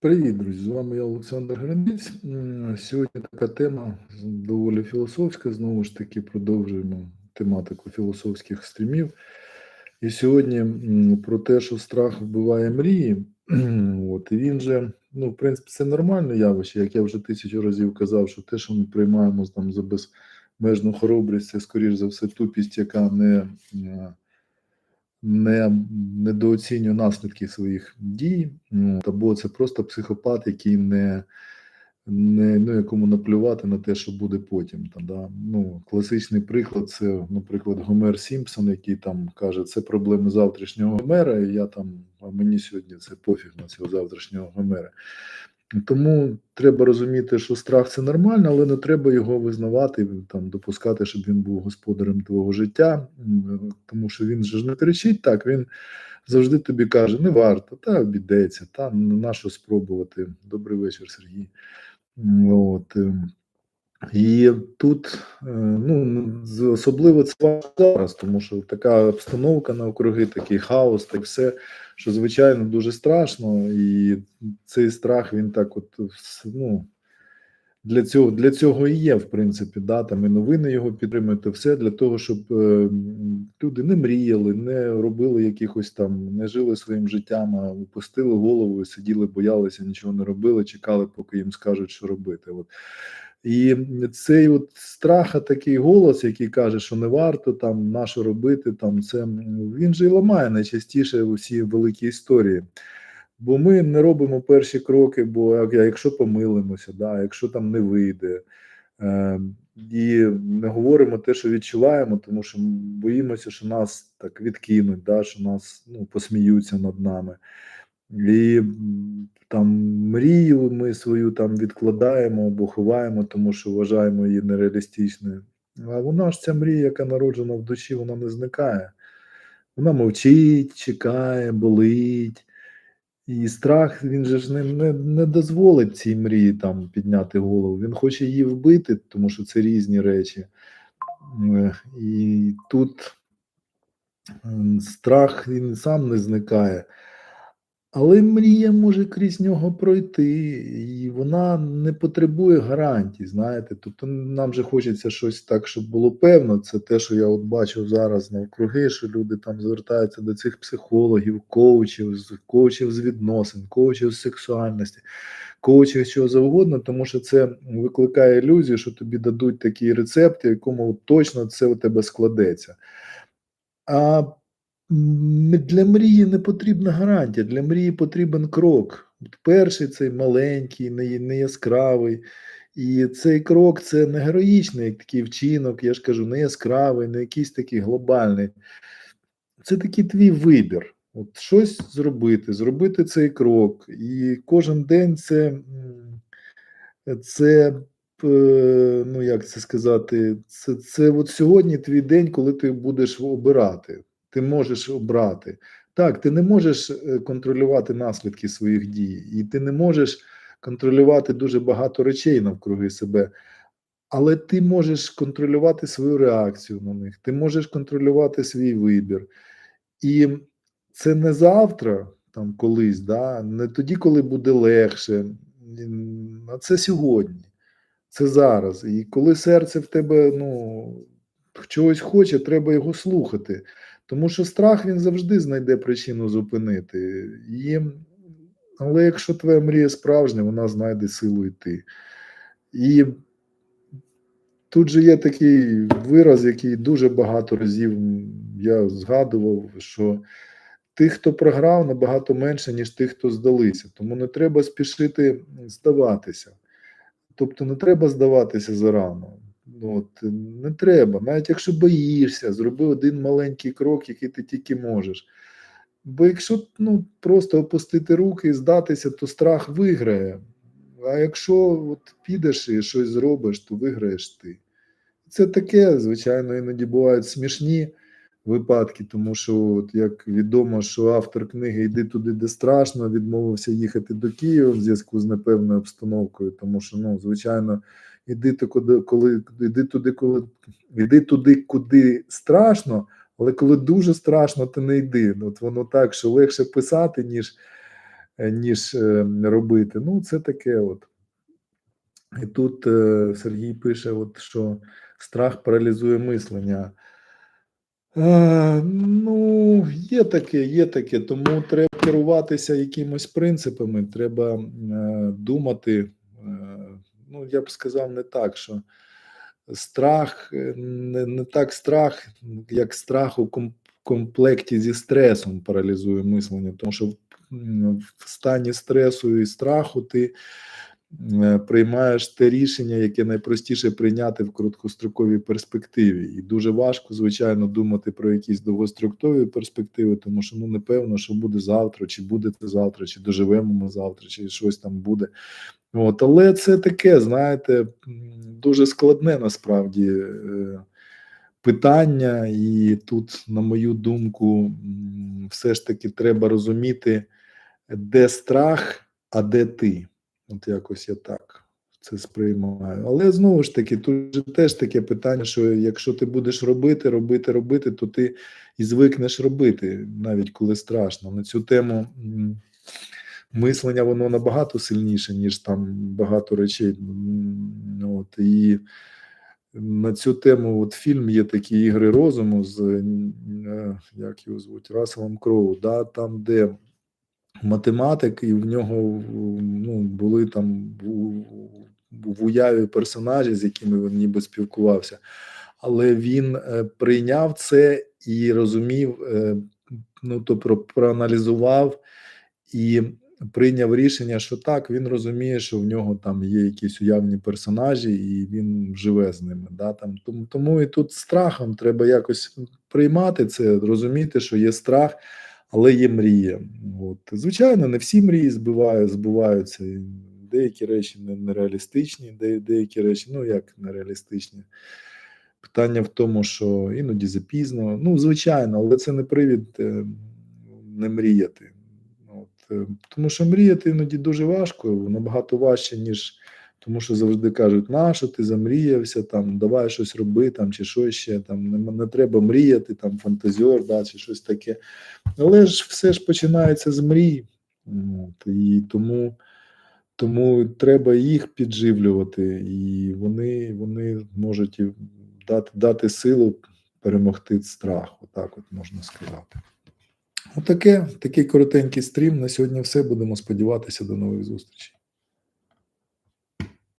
Привіт, друзі! З вами я Олександр Гринець. Сьогодні така тема доволі філософська. Знову ж таки, продовжуємо тематику філософських стрімів. І сьогодні про те, що страх вбиває мрії. От, і він же, ну, в принципі, це нормальне явище, як я вже тисячу разів казав, що те, що ми приймаємо там за безмежну хоробрість, це скоріш за все тупість, яка не. Не недооцінює наслідки своїх дій, ну, або це просто психопат, який не, не ну, якому наплювати на те, що буде потім. Та, да? ну, класичний приклад це, наприклад, Гомер Сімпсон, який там каже, це проблеми завтрашнього Гомера, і я там, а мені сьогодні це пофіг на цього завтрашнього Гомера. Тому треба розуміти, що страх це нормально, але не треба його визнавати, там допускати, щоб він був господарем твого життя, тому що він же ж не кричить так, він завжди тобі каже: не варто, та обійдеться, та на що спробувати. Добрий вечір, Сергій. От. І тут е, ну особливо це важко зараз, тому що така обстановка навкруги, такий хаос, так все, що звичайно дуже страшно, і цей страх він так, от ну для цього для цього і є, в принципі, да, там і новини його підтримують, все для того, щоб е, люди не мріяли, не робили якихось там, не жили своїм життям, а опустили голову, сиділи, боялися, нічого не робили, чекали, поки їм скажуть, що робити. От. І цей от страх, а такий голос, який каже, що не варто там на що робити, там це він же і ламає найчастіше усі великі історії. Бо ми не робимо перші кроки, бо якщо помилимося, да, якщо там не вийде, е, і не говоримо те, що відчуваємо, тому що боїмося, що нас так відкинуть, да, що нас ну, посміються над нами. І там мрію ми свою там відкладаємо або ховаємо, тому що вважаємо її нереалістичною. А вона ж ця мрія, яка народжена в душі, вона не зникає. Вона мовчить, чекає, болить. І страх він же ж не, не, не дозволить цій мрії там підняти голову. Він хоче її вбити, тому що це різні речі. Е, І тут страх він сам не зникає. Але мрія може крізь нього пройти, і вона не потребує гарантій, знаєте. Тобто нам же хочеться щось так, щоб було певно. Це те, що я от бачу зараз навкруги, що люди там звертаються до цих психологів, коучів, коучів з відносин, коучів з сексуальності, коучів чого завгодно, тому що це викликає ілюзію, що тобі дадуть такий рецепт, якому точно це у тебе складеться. А для мрії не потрібна гарантія, для мрії потрібен крок. Перший цей маленький, не, яскравий. І цей крок це не героїчний, такий вчинок, я ж кажу, не яскравий, не якийсь такий глобальний. Це такий твій вибір. От щось зробити, зробити цей крок. І кожен день це, це е, ну як це сказати, це, це от сьогодні твій день, коли ти будеш обирати. Ти можеш обрати. Так, ти не можеш е, контролювати наслідки своїх дій, і ти не можеш контролювати дуже багато речей навкруги себе. Але ти можеш контролювати свою реакцію на них, ти можеш контролювати свій вибір. І це не завтра, там колись, да, не тоді, коли буде легше, а це сьогодні, це зараз. І коли серце в тебе ну, чогось хоче, треба його слухати. Тому що страх він завжди знайде причину зупинити. І, але якщо твоя мрія справжня, вона знайде силу йти. І Тут же є такий вираз, який дуже багато разів я згадував, що тих, хто програв, набагато менше, ніж тих, хто здалися. Тому не треба спішити здаватися. Тобто не треба здаватися зарано. Ну, От, е, не треба. Навіть якщо боїшся, зроби один маленький крок, який ти тільки можеш. Бо якщо ну, просто опустити руки і здатися, то страх виграє. А якщо от підеш і щось зробиш, то виграєш ти. Це таке, звичайно, іноді бувають смішні випадки, тому що, от як відомо, що автор книги Йди туди, де страшно, відмовився їхати до Києва в зв'язку з непевною обстановкою, тому що, ну, звичайно, іди ти куди, коли іди туди, коли іди туди, куди страшно, але коли дуже страшно, ти не йди. Ну, От воно так, що легше писати, ніж е, ніж е, робити. Ну, це таке от. І тут е, Сергій пише, от, що страх паралізує мислення. Е, ну, є таке, є таке, тому треба керуватися якимось принципами, треба думати. Ну, я б сказав, не так, що страх е, не, не так страх, як страх у комплекті зі стресом паралізує мислення, тому що в, в стані стресу і страху ти е, приймаєш те рішення, яке найпростіше прийняти в короткостроковій перспективі. І дуже важко, звичайно, думати про якісь довгострокові перспективи, тому що ну непевно, що буде завтра, чи буде це завтра, чи доживемо ми завтра, чи щось там буде. От, але це таке, знаєте, дуже складне насправді е, питання, і тут, на мою думку, все ж таки треба розуміти, де страх, а де ти. От якось я так це сприймаю. Але знову ж таки, тут же теж таке питання, що якщо ти будеш робити, робити, робити, то ти і звикнеш робити, навіть коли страшно. На цю тему мислення воно набагато сильніше, ніж там багато речей. От, і на цю тему от фільм є такі ігри розуму з е, як його звуть Расселом Кроу, да, там, де математик, і в нього ну, були там в, уяві персонажі, з якими він ніби спілкувався. Але він е, прийняв це і розумів, е, ну тобто проаналізував і прийняв рішення, що так, він розуміє, що в нього там є якісь уявні персонажі, і він живе з ними. Да, там, тому, тому і тут страхом треба якось приймати це, розуміти, що є страх, але є мрія. От. Звичайно, не всі мрії збивають, збуваються. Деякі речі нереалістичні, де, деякі речі, ну як нереалістичні. Питання в тому, що іноді запізно. Ну, звичайно, але це не привід е, не мріяти. Е, тому що мріяти іноді дуже важко, набагато важче, ніж тому, що завжди кажуть, на що ти замріявся, там, давай щось роби, там, чи що ще, там, не, не треба мріяти, там, фантазіор, да, чи щось таке. Але ж все ж починається з мрій. От, і тому, тому треба їх підживлювати, і вони, вони можуть дати, дати силу перемогти страх, отак от можна сказати. Отаке, такий коротенький стрім. На сьогодні все. Будемо сподіватися до нових зустрічей.